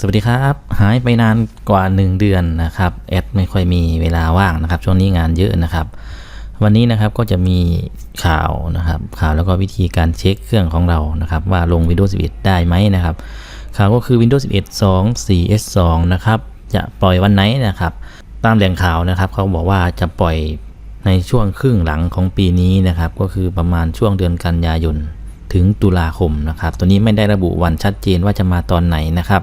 สวัสดีครับหายไปนานกว่า 1 เดือนนะครับแอดไม่ค่อยมีเวลาว่างนะครับ ช่วงนี้งานเยอะนะครับ วันนี้นะครับก็จะมีข่าวนะครับ ข่าวแล้วก็วิธีการเช็คเครื่องของเรานะครับ ว่าลง Windows 11 ได้ไหมนะครับ ข่าวก็คือ Windows 11 2 4 S 2 นะครับ จะปล่อยวันไหนนะครับ ตามแหล่งข่าวนะครับ เขาบอกว่าจะปล่อยในช่วงครึ่งหลังของปีนี้นะครับ ก็คือประมาณช่วงเดือนกันยายนถึงตุลาคมนะครับ ตัวนี้ไม่ได้ระบุวันชัดเจนว่าจะมาตอนไหนนะครับ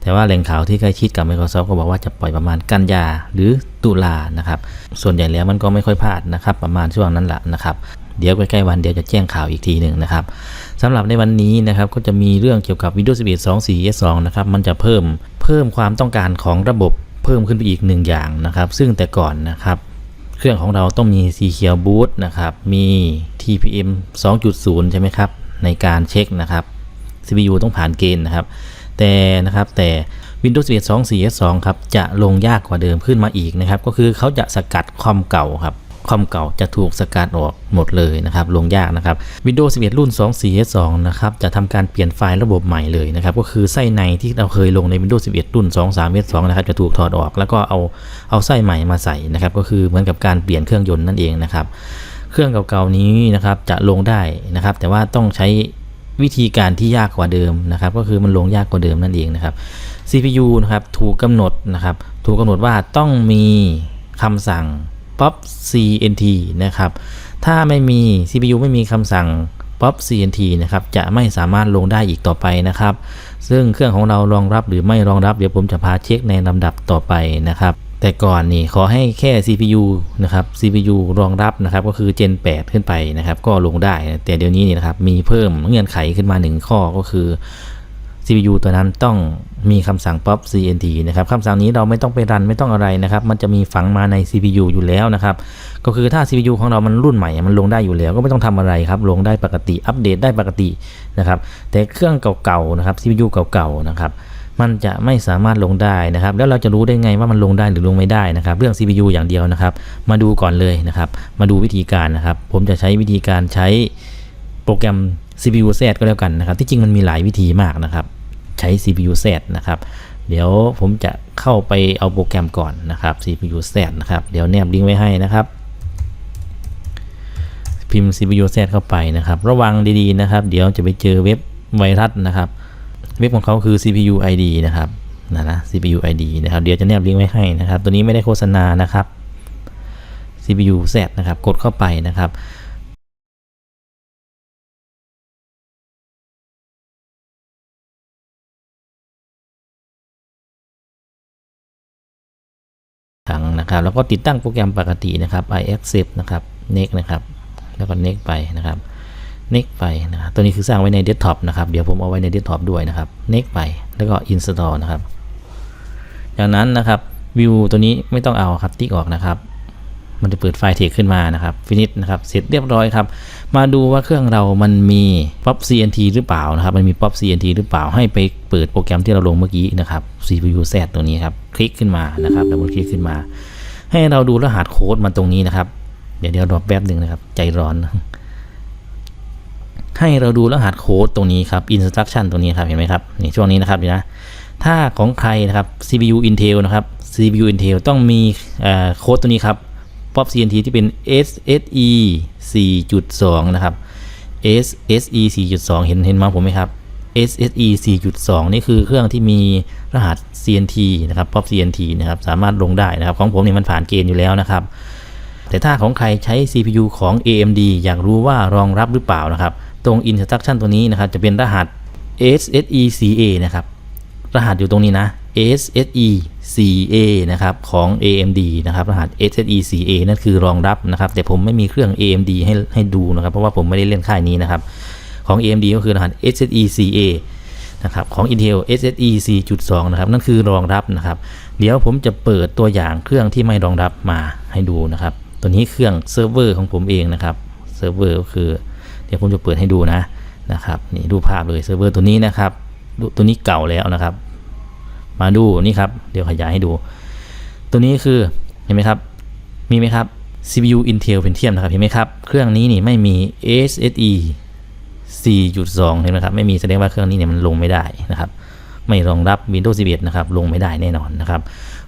แต่ว่าแหล่งข่าวที่ใกล้ชิดกับ Microsoft ก็บอกว่าจะปล่อยประมาณกันยาหรือตุลานะครับ ส่วนใหญ่แล้วมันก็ไม่ค่อยพลาดนะครับ ประมาณช่วงนั้นแหละนะครับ เดี๋ยวใกล้ๆวันเดี๋ยวจะแจ้งข่าวอีกทีหนึ่งนะครับสำหรับในวันนี้นะครับก็จะมีเรื่องเกี่ยวกับ Windows 11 2 4 S 2นะครับมันจะเพิ่มเพิ่มความต้องการของระบบเพิ่มขึ้นไปอีกหนึ่งอย่างนะครับ ซึ่งแต่ก่อนนะครับเครื่องของเราต้องมี Secure Boot นะครับมี TPM 2.0 ใช่ไหมครับ ในการเช็คนะครับ CPU ต้องผ่านเกณฑ์นะครับ แต่นะครับแต่ Windows 11 2 4 S 2ครับ จะลงยากกว่าเดิมขึ้นมาอีกนะครับ ก็คือเขาจะสกัดคอมเก่าครับคอมเก่าจะถูกสกัดออกหมดเลยนะครับ ลงยากนะครับ Windows 11 รุ่น 2 4 S 2นะครับ จะทำการเปลี่ยนไฟล์ระบบใหม่เลยนะครับ ก็คือไส้ในที่เราเคยลงใน Windows 11 รุ่น 2 3 S 2นะครับ จะถูกถอดออก แล้วก็เอาเอาไส้ใหม่มาใส่นะครับ ก็คือเหมือนกับการเปลี่ยนเครื่องยนต์นั่นเองนะครับ เครื่องเก่าๆนี้นะครับจะลงได้นะครับ แต่ว่าต้องใช้ วิธีการที่ยากกว่าเดิมนะครับ ก็คือมันลงยากกว่าเดิมนั่นเองนะครับ CPU นะครับถูกกำหนดนะครับ ถูกกำหนดว่าต้องมีคำสั่ง pop cnt นะครับ ถ้าไม่มี CPU ไม่มีคำสั่ง pop cnt นะครับ จะไม่สามารถลงได้อีกต่อไปนะครับ ซึ่งเครื่องของเรารองรับหรือไม่รองรับ เดี๋ยวผมจะพาเช็คในลำดับต่อไปนะครับ แต่ก่อนนี่ขอให้แค่ CPU นะครับ CPU รองรับนะครับก็คือ Gen 8 ขึ้นไปนะครับ ก็ลงได้ แต่เดี๋ยวนี้นี่นะครับมีเพิ่มเงื่อนไขขึ้นมา 1 ข้อก็คือ CPU ตัวนั้นต้องมีคำสั่ง pop cnt นะครับคำสั่งนี้เราไม่ต้องไปรันไม่ต้องอะไรนะครับ มันจะมีฝังมาใน CPU อยู่แล้วนะครับ ก็คือถ้า CPU ของเรามันรุ่นใหม่ มันลงได้อยู่แล้ว ก็ไม่ต้องทำอะไรครับ ลงได้ปกติ อัปเดตได้ปกตินะครับ แต่เครื่องเก่าๆนะครับ CPU เก่าๆนะครับ มันจะไม่สามารถลงได้นะครับ แล้วเราจะรู้ได้ไงว่ามันลงได้หรือลงไม่ได้นะครับ เรื่อง CPU อย่างเดียวนะครับ มาดูก่อนเลยนะครับ มาดูวิธีการนะครับ ผมจะใช้วิธีการใช้โปรแกรม CPU Z ก็แล้วกันนะครับ ที่จริงมันมีหลายวิธีมากนะครับ ใช้ CPU Z นะครับ เดี๋ยวผมจะเข้าไปเอาโปรแกรมก่อนนะครับ CPU Z นะครับ เดี๋ยวแนบลิงก์ไว้ให้นะครับ พิมพ์ CPU Z เข้าไปนะครับ ระวังดีๆนะครับ เดี๋ยวจะไปเจอเว็บไวรัสนะครับ เว็บของเขาคือ CPU ID นะครับนะนะ CPU ID นะครับเดี๋ยวจะแนบลิงก์ไว้ให้นะครับ ตัวนี้ไม่ได้โฆษณานะครับ CPU Z นะครับ กดเข้าไปนะครับครั้งนะครับแล้วก็ติดตั้งโปรแกรมปกตินะครับ i accept นะครับ next นะครับ แล้วก็ next ไปนะครับ next ไปนะครับตัวนี้คือสร้างไว้ใน desktop นะครับ เดี๋ยวผมเอาไว้ใน desktop ด้วยนะครับ next ไปแล้วก็ install นะครับ จากนั้นนะครับ view ตัวนี้ไม่ต้องเอาครับติ๊กออกนะครับ มันจะเปิดไฟล์เทคขึ้นมานะครับ finish นะครับเสร็จเรียบร้อยครับ มาดูว่าเครื่องเรามันมี pop cnt หรือเปล่านะครับ มันมี pop cnt หรือเปล่าให้ไปเปิดโปรแกรมที่เราลงเมื่อกี้นะครับ CPU Z ตัวนี้ครับ คลิกขึ้นมานะครับดับเบิลคลิกขึ้นมา ให้เราดูรหัสโค้ดมันตรงนี้นะครับ เดี๋ยวเดี๋ยวรอแป๊บหนึ่งนะครับ ใจร้อน ให้เราดูรหัสโค้ดตรงนี้ครับ instruction ตรงนี้ครับเห็นไหมครับนี่ช่วงนี้นะครับนะถ้าของใครนะครับ CPU Intel นะครับ CPU Intel ต้องมีโค้ดตัวนี้ครับ pop cnt ที่เป็น SSE 4.2 นะครับ SSE 4.2 เห็นเห็นมาผมไหมครับ SSE 4.2 นี่คือเครื่องที่มีรหัส CNT นะครับ pop CNT นะครับ สามารถลงได้นะครับ ของผมเนี่ยมันผ่านเกณฑ์อยู่แล้วนะครับ แต่ถ้าของใครใช้ CPU ของ AMD อยากรู้ว่ารองรับหรือเปล่านะครับ ตรง instruction ตัวนี้นะครับ จะเป็นรหัส SSECA นะครับ รหัสอยู่ตรงนี้นะ SSECA นะครับของ AMD นะครับ รหัส SSECA นั่นคือรองรับนะครับ แต่ผมไม่มีเครื่อง AMD ให้ให้ดูนะครับ เพราะว่าผมไม่ได้เล่นค่ายนี้นะครับ ของ AMD ก็คือรหัส SSECA นะครับของ Intel SSE 4.2 นะครับ นั่นคือรองรับนะครับ เดี๋ยวผมจะเปิดตัวอย่างเครื่องที่ไม่รองรับมาให้ดูนะครับ ตัวนี้เครื่องเซิร์ฟเวอร์ของผมเองนะครับ เซิร์ฟเวอร์ก็คือ ดี๋ยวผมจะเปิดให้ดูนะนะครับนี่ดูปภาพเลยเซิร์ฟเวอร์ตัวนี้นะครับตัวนี้เก่าแล้วนะครับ มาดูนี่ครับเดี๋ยวขยายให้ดู ตัวนี้คือเห็นไหมครับมีไหมครับ CPU Intel Pentium นะครับเห็นไหมครับเครื่องนี้นี่ไม่มี SSE 4.2 เห็นไหมครับไม่มีแสดงว่าเครื่องนี้เนี่ยมันลงไม่ได้นะครับไม่รองรับ Windows 11 นะครับลงไม่ได้แน่นอนนะครับ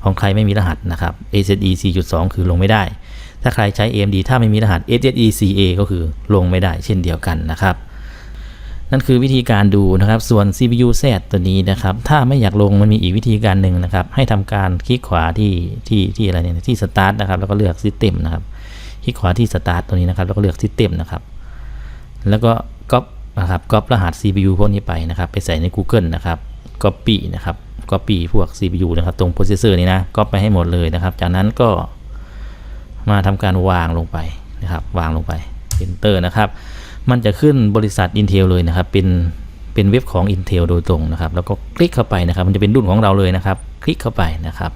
ของใครไม่มีรหัสนะครับ SSE 4.2 คือลงไม่ได้ ถ้าใครใช้ AMD ถ้าไม่มีรหัส SSE CA ก็คือลงไม่ได้เช่นเดียวกันนะครับ นั่นคือวิธีการดูนะครับ ส่วน CPU Z ตัวนี้นะครับ ถ้าไม่อยากลงมันมีอีกวิธีการหนึ่งนะครับ ให้ทำการคลิกขวาที่ที่ที่อะไรเนี่ยที่ Start นะครับ แล้วก็เลือก System นะครับ คลิกขวาที่ Start ตัวนี้นะครับ แล้วก็เลือก System นะครับ แล้วก็ก๊อปนะครับก๊อปรหัส CPU พวกนี้ไปนะครับ ไปใส่ใน Google นะครับ Copy นะครับ Copy พวก CPU นะครับ ตรง processor นี้นะก๊อปไปให้หมดเลยนะครับ จากนั้นก็ มาทำการวางลงไปนะครับวางลงไป Enter นะครับ มันจะขึ้นบริษัท Intel เลยนะครับ เป็นเป็นเว็บของ Intel โดยตรงนะครับ แล้วก็คลิกเข้าไปนะครับ มันจะเป็นรุ่นของเราเลยนะครับ คลิกเข้าไปนะครับ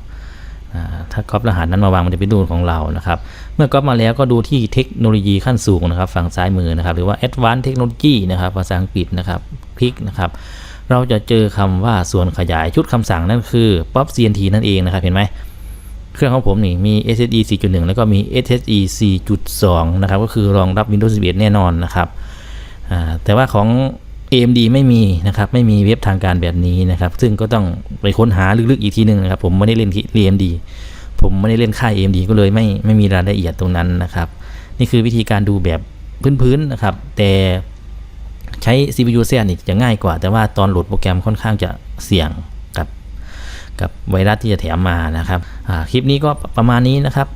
ถ้าก๊อปรหัสนั้นมาวางมันจะเป็นรุ่นของเรานะครับ เมื่อก๊อปมาแล้วก็ดูที่เทคโนโลยีขั้นสูงนะครับ ฝั่งซ้ายมือนะครับ หรือว่า Advanced Technology นะครับภาษาอังกฤษนะครับ คลิกนะครับ เราจะเจอคำว่าส่วนขยายชุดคำสั่งนั่นคือ POP CNT นั่นเองนะครับ เห็นไหม เครื่องของผมนี่มี SSD 4.1 แล้วก็มี SSD 4.2 นะครับ ก็คือรองรับ Windows 11 แน่นอนนะครับแต่ว่าของ AMD ไม่มีนะครับ ไม่มีเว็บทางการแบบนี้นะครับ ซึ่งก็ต้องไปค้นหาลึกๆอีกทีหนึ่งนะครับ ผมไม่ได้เล่นที่ AMD ผมไม่ได้เล่นค่าย AMD ก็เลยไม่ไม่มีรายละเอียดตรงนั้นนะครับ นี่คือวิธีการดูแบบพื้นๆนะครับ แต่ใช้ CPU เซียนนี่จะง่ายกว่า แต่ว่าตอนโหลดโปรแกรมค่อนข้างจะเสี่ยง กับไวรัสที่จะแถมมานะครับคลิปนี้ก็ประมาณนี้นะครับ